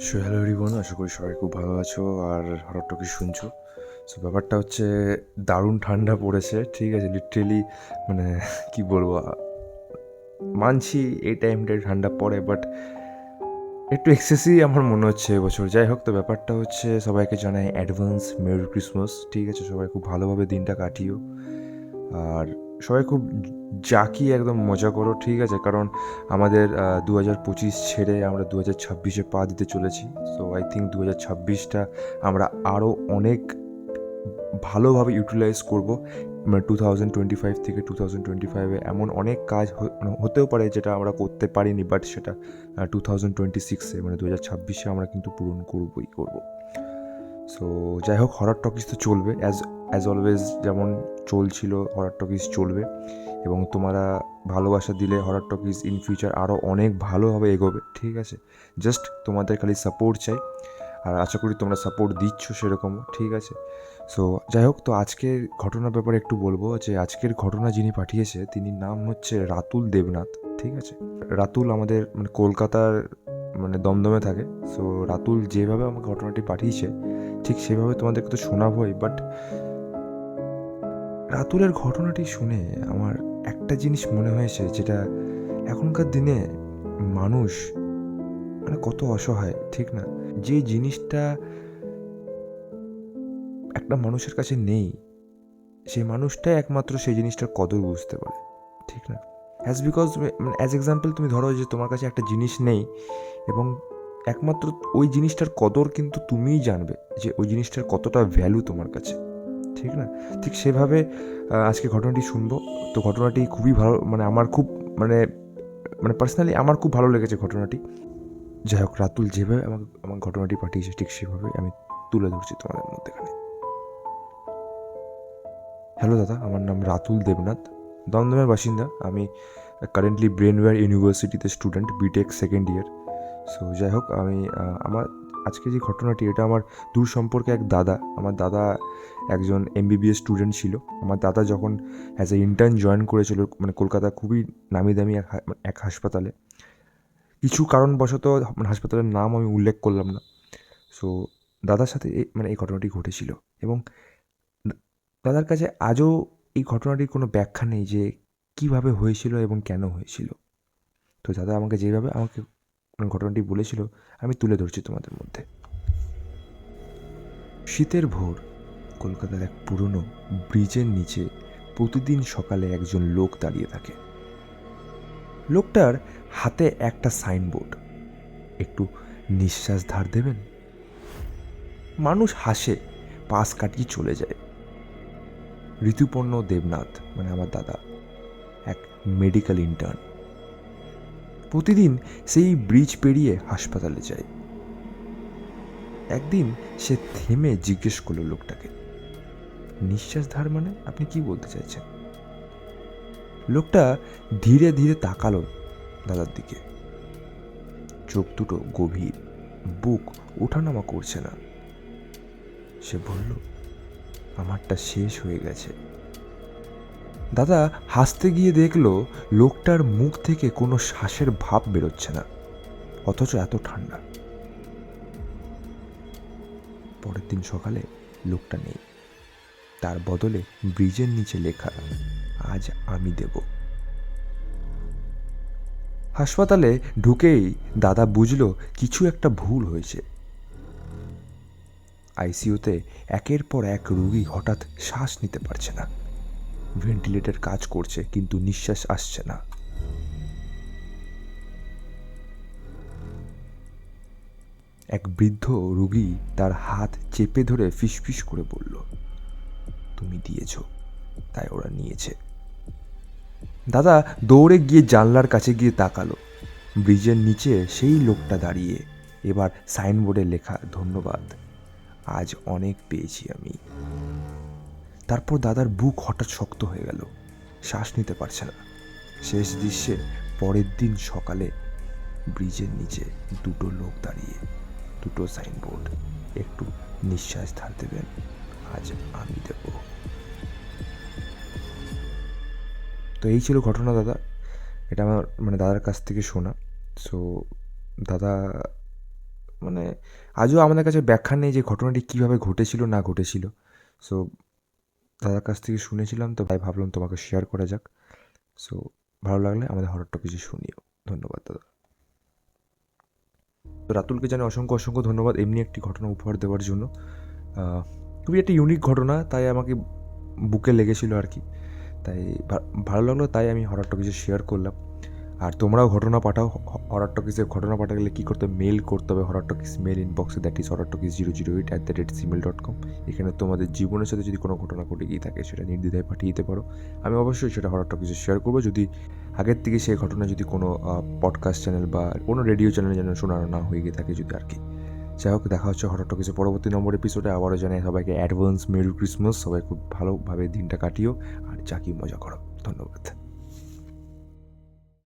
So hello everyone, আশা করি সবাই খুব ভালো আছো আর হঠাৎ টকি শুনছো। সো ব্যাপারটা হচ্ছে দারুণ ঠান্ডা পড়েছে, ঠিক আছে? লিটারেলি মানে কি বলব মানছি এই টাইমটায় ঠান্ডা পড়ে বাট একটু এক্সেসই আমার মনে হচ্ছে এবছর। যাই হোক, তো ব্যাপারটা হচ্ছে সবাইকে জানাই অ্যাডভান্স মেরি ক্রিসমাস ঠিক আছে? সবাই খুব ভালোভাবে দিনটা কাটিও। আর সবাই খুব জাকি একদম মজা করো, ঠিক আছে? কারণ আমাদের দু হাজার পঁচিশ ছেড়ে আমরা দু হাজার ছাব্বিশে পা দিতে চলেছি। সো আই থিঙ্ক দু হাজার ছাব্বিশটা আমরা আরও অনেক ভালোভাবে ইউটিলাইজ করব। মানে টু থাউজেন্ড টোয়েন্টি ফাইভ থেকে টু থাউজেন্ড টোয়েন্টি ফাইভে এমন অনেক কাজ মানে হতেও পারে যেটা আমরা করতে পারিনি বাট সেটা টু থাউজেন্ড টোয়েন্টি সিক্সে মানে দু হাজার ছাব্বিশে আমরা কিন্তু পূরণ করবই, করব। সো যাই হোক হরার টকিস তো চলবে। অ্যাজ অ্যাজ অলওয়েজ যেমন চলছিল হরার টকিস চলবে। এবং তোমরা ভালোবাসা দিলে হরার টকিজ ইন ফিউচার আরও অনেক ভালোভাবে এগোবে, ঠিক আছে? জাস্ট তোমাদের খালি সাপোর্ট চাই। আর আশা করি তোমরা সাপোর্ট দিচ্ছ সেরকমও ঠিক আছে? সো যাই হোক, তো আজকের ঘটনার ব্যাপারে একটু বলব যে, আজকের ঘটনা যিনি পাঠিয়েছে তিনি নাম হচ্ছে রাতুল দেবনাথ, ঠিক আছে? রাতুল আমাদের মানে কলকাতার মানে দমদমে থাকে। সো রাতুল যেভাবে আমাকে ঘটনাটি পাঠিয়েছে, ঠিক সেভাবে তোমাদেরকে তো শোনাবোই বাট রাতুলের ঘটনাটি শুনে আমার একটা জিনিস মনে হয়েছে, যেটা এখনকার দিনে মানুষ মানে কত অসহায়, ঠিক না? যে জিনিসটা একটা মানুষের কাছে নেই সেই মানুষটাই একমাত্র সেই জিনিসটার কদর বুঝতে পারে, ঠিক না? অ্যাজ বিকজ মানে অ্যাজ এক্সাম্পল তুমি ধরো যে তোমার কাছে একটা জিনিস নেই এবং একমাত্র ওই জিনিসটার কদর কিন্তু তুমিই জানবে যে ওই জিনিসটার কতটা ভ্যালু তোমার কাছে। ঠিক না? ঠিক সেভাবে আজকে ঘটনাটি শুনব। তো ঘটনাটি খুবই ভালো মানে আমার খুব মানে মানে পার্সোনালি আমার খুব ভালো লেগেছে ঘটনাটি। যাই হোক, রাতুল যেভাবে আমাকে আমার ঘটনাটি পাঠিয়েছে, ঠিক সেভাবে আমি তুলে ধরছি তোমাদের মধ্যেখানে। হ্যালো দাদা, আমার নাম রাতুল দেবনাথ। দমদমের বাসিন্দা। আমি কারেন্টলি ব্রেনওয়্যার ইউনিভার্সিটিতে student BTech second year so যাই হোক, আমি আমার আজকে যে ঘটনাটি, এটা আমার দূর সম্পর্কে এক দাদা। আমার দাদা একজন এমবিবিএস স্টুডেন্ট ছিল। আমার দাদা যখন অ্যাজ এ ইন্টার্ন জয়েন করেছিল মানে কলকাতা খুবই নামি দামি এক হাসপাতালে, কিছু কারণবশত মানে হাসপাতালের নাম আমি উল্লেখ করলাম না। সো দাদার সাথে মানে এই ঘটনাটি ঘটেছিল এবং দাদার কাছে আজও এই ঘটনাটির কোনো ব্যাখ্যা নেই যে কীভাবে হয়েছিল এবং কেন হয়েছিল। তো দাদা আমাকে যেভাবে আমাকে ঘটনাটি বলেছিল, আমি তুলে ধরছি তোমাদের মধ্যে। শীতের ভোর, কলকাতার এক পুরনো ব্রিজের নিচে প্রতিদিন সকালে একজন লোক দাঁড়িয়ে থাকে। লোকটার হাতে একটা সাইনবোর্ড। একটু নিঃশ্বাস ধার দেবেন? মানুষ হাসে, পাশ কাটিয়ে চলে যায়। ঋতুপর্ণ দেবনাথ মানে আমার দাদা, এক মেডিকেল ইন্টার্ন প্রতিদিন সেই ব্রিজ পেরিয়ে হাসপাতালে যায়। একদিন সে থেমে জিজ্ঞেস করল লোকটাকে, নিঃশ্বাস ধার মানে আপনি কি বলতে চাইছেন? লোকটা ধীরে ধীরে তাকালো দাদার দিকে। চোখ দুটো গভীর, বুক ওঠানামা করছে না। সে বলল, আমারটা শেষ হয়ে গেছে। দাদা হাসতে গিয়ে দেখল লোকটার মুখ থেকে কোনো শ্বাসের ভাব বেরোচ্ছে না, অথচ এত ঠান্ডা। পরের দিন সকালে লোকটা নেই। তার বদলে ব্রিজের নিচে লেখা, আজ আমি দেব। হাসপাতালে ঢুকেই দাদা বুঝলো কিছু একটা ভুল হয়েছে। আইসিইউতে একের পর এক রুগী হঠাৎ শ্বাস নিতে পারছে না। ভেন্টিলেটর কাজ করছে, কিন্তু নিঃশ্বাস আসছে না। এক বৃদ্ধ রোগী তার হাত চেপে ধরে ফিসফিস করে বলল, তুমি দিয়েছ, তাই ওরা নিয়েছে। দাদা দৌড়ে গিয়ে জানলার কাছে গিয়ে তাকালো। ব্রিজের নিচে সেই লোকটা দাঁড়িয়ে, এবার সাইনবোর্ডে লেখা, ধন্যবাদ, আজ অনেক পেয়েছি আমি। তারপর দাদার বুক হঠাৎ শক্ত হয়ে গেল। শ্বাস নিতে পারছে না। শেষ দৃশ্যে পরের দিন সকালে ব্রিজের নিচে দুটো লোক দাঁড়িয়ে দুটো সাইনবোর্ড একটু নিঃশ্বাস ধার দেবেন আজ আমি দেব। তো এই ছিল ঘটনা দাদা। এটা আমার মানে দাদার কাছ থেকে শোনা। সো দাদা মানে আজও আমাদের কাছে ব্যাখ্যা নেই যে ঘটনাটি কীভাবে ঘটেছিল, না ঘটেছিল। সো দাদার কাছ থেকে শুনেছিলাম, তো ভাই ভাবলাম তোমাকে শেয়ার করা যাক। সো ভালো লাগলে আমাদের হরর কিছু শুনিও। ধন্যবাদ, দাদা। তো রাতুলকে জানি অসংখ্য অসংখ্য ধন্যবাদ এমনি একটি ঘটনা উপহার দেওয়ার জন্য। খুবই একটা ইউনিক ঘটনা, তাই আমাকে বুকে লেগেছিল আর কি। তাই ভালো লাগল, তাই আমি হরর কিছু শেয়ার করলাম। আর তোমরাও ঘটনা পাঠাও হরর টকিজে ঘটনা পাঠাতে গেলে কী করতে মেল করতে হবে হরর টকিস মেল ইনবক্সে that is horror talkies zero zero eight at the rate Gmail dot com এখানে তোমাদের জীবনের সাথে যদি কোনো ঘটনা ঘটে গিয়ে থাকে, সেটা নির্দ্বিধায় পাঠিয়ে দিতে পারো। আমি অবশ্যই সেটা হরর টকিসে শেয়ার করব। যদি আগের থেকে সেই ঘটনা যদি কোনো পডকাস্ট চ্যানেল বা কোনো রেডিও চ্যানেলে যেন শোনানো না হয়ে গিয়ে থাকে যদি আর কি। যাই হোক, দেখা হচ্ছে হঠাৎ কিছু পরবর্তী নম্বর এপিসোডে আবারও জানাই সবাইকে অ্যাডভান্স মেরি ক্রিসমাস সবাই খুব ভালোভাবে দিনটা কাটিও আর চাকি মজা করো। ধন্যবাদ।